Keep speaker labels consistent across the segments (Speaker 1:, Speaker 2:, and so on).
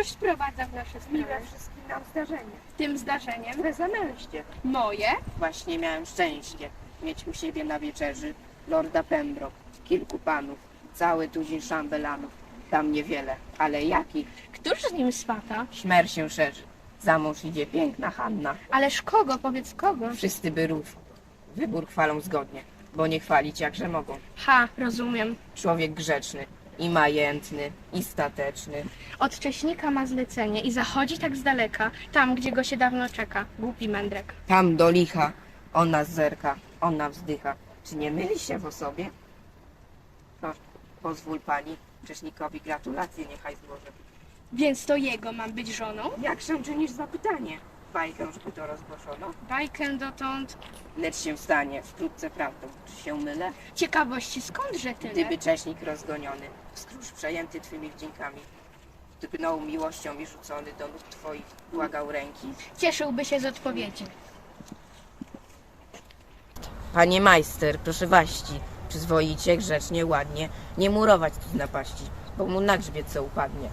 Speaker 1: Coś sprowadza w nasze
Speaker 2: Miłe wszystkim nam zdarzenie.
Speaker 1: Tym zdarzeniem
Speaker 2: Twe zamęście.
Speaker 1: moje
Speaker 3: Właśnie miałem szczęście mieć u siebie na wieczerzy Lorda Pembroke, kilku panów, cały tuzin szambelanów. Tam niewiele, ale jakich?
Speaker 1: Któż z nim swata?
Speaker 3: Szmer się szerzy. Za mąż idzie piękna Hanna.
Speaker 1: Ależ kogo, powiedz kogo?
Speaker 3: Wszyscy by rów. Wybór chwalą zgodnie, bo nie chwalić jakże mogą.
Speaker 1: Ha, rozumiem.
Speaker 3: Człowiek grzeczny, i majętny, i stateczny.
Speaker 1: Od wcześnika ma zlecenie i zachodzi tak z daleka, tam gdzie go się dawno czeka. Głupi mędrek.
Speaker 3: Tam do licha, ona zerka, ona wzdycha. Czy nie myli się w osobie? Proszę, pozwól pani, Czesznikowi gratulacje niechaj złożę.
Speaker 1: Więc to jego mam być żoną?
Speaker 2: Jak się czynisz zapytanie?
Speaker 3: Bajkę, żeby to rozgłoszono.
Speaker 1: Bajkę dotąd.
Speaker 3: Lecz się stanie, wkrótce prawdą. Czy się mylę?
Speaker 1: Ciekawości skądże tyle?
Speaker 3: Gdyby Cześnik rozgoniony, skróż przejęty twymi wdziękami, drgnął miłością i rzucony do nóg twoich, błagał ręki.
Speaker 1: Cieszyłby się z odpowiedzi.
Speaker 3: Panie majster, proszę waści, przyzwoicie, grzecznie, ładnie, nie murować tu napaści, bo mu na grzbiet co upadnie.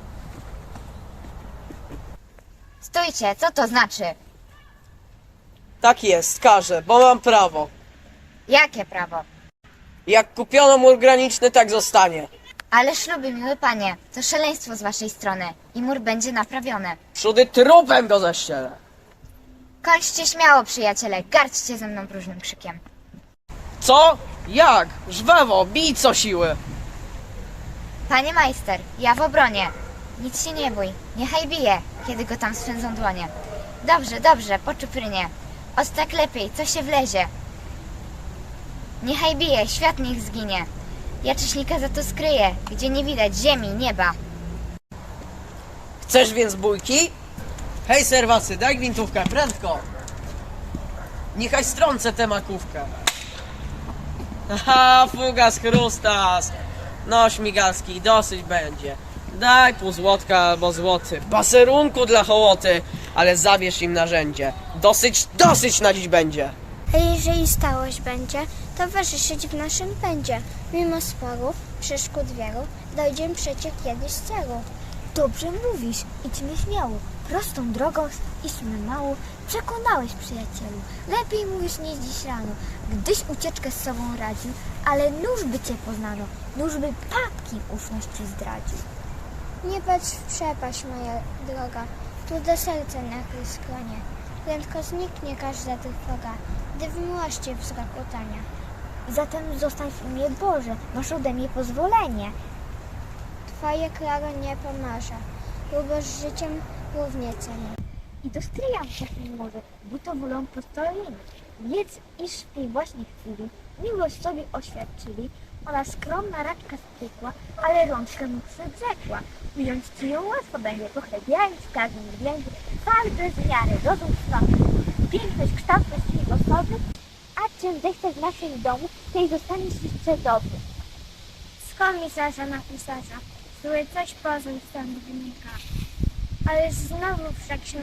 Speaker 4: Stójcie, co to znaczy?
Speaker 5: Tak jest, każę, bo mam prawo.
Speaker 4: Jakie prawo?
Speaker 5: Jak kupiono mur graniczny, tak zostanie.
Speaker 4: Ale śluby, miły panie, to szaleństwo z waszej strony i mur będzie naprawiony.
Speaker 5: Przódy trupem go zaścielę.
Speaker 4: Kończcie śmiało, przyjaciele, garćcie ze mną próżnym krzykiem.
Speaker 5: Co? Jak? Żwawo, bij co siły.
Speaker 4: Panie majster, ja w obronie. Nic się nie bój, niechaj bije, kiedy go tam swędzą dłonie. Dobrze, dobrze, po czuprynie. Od tak lepiej, co się wlezie. Niechaj bije, świat niech zginie. Ja cześnika za to skryję, gdzie nie widać ziemi, nieba.
Speaker 5: Chcesz więc bójki? Hej serwasy, daj gwintówkę, prędko. Niechaj strącę tę makówkę. Haha, fugas chrustas. No śmigalski, dosyć będzie. Daj pół złotka albo złoty. Baserunku dla hołoty, ale zabierz im narzędzie. Dosyć, dosyć na dziś będzie.
Speaker 6: A jeżeli stałość będzie, towarzyszyć w naszym pędzie. Mimo sporów, przeszkód wielu, dojdziemy przecie kiedyś celu.
Speaker 7: Dobrze mówisz, idźmy śmiało, prostą drogą idźmy mało. Przekonałeś, przyjacielu, lepiej mówisz niż dziś rano, gdyś ucieczkę z sobą radził, ale nóż by cię poznano, nóż by papki ufności zdradził.
Speaker 6: Nie patrz w przepaść, moja droga, tu do serca nakryj skronie. Prędko zniknie każda trwoga, gdy w miłości wzrok utania.
Speaker 7: Zatem zostań w imię Boże, masz ode mnie pozwolenie.
Speaker 6: Twoje klaro nie pomoże, lubisz życiem równie cenię.
Speaker 7: I do stryja wcześniej może, bo to wolą postoleni. Wiedz, iż w tej właśnie chwili miłość sobie oświadczyli, ona skromna raczka stykła, ale rączkę mu przybrzekła. Ująć ci ją łatwo będzie, pochlebiając w każdym względzie fal bez miary, rozum cnoty, piękność, kształtność jej osoby, a czym zechcesz w naszym domu, tej zostaniesz jeszcze dobry.
Speaker 6: Z komisarza na pisarza, zły coś pozór stąd wynika. Ale znowu wszak się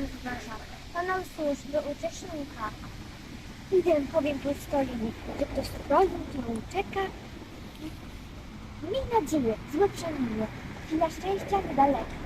Speaker 6: to nam służby uczestnika.
Speaker 7: Idę powiem postolini, że ktoś prowadzi, którą czeka. Miej nadzieję, złe przeminie, chwila szczęścia niedaleka.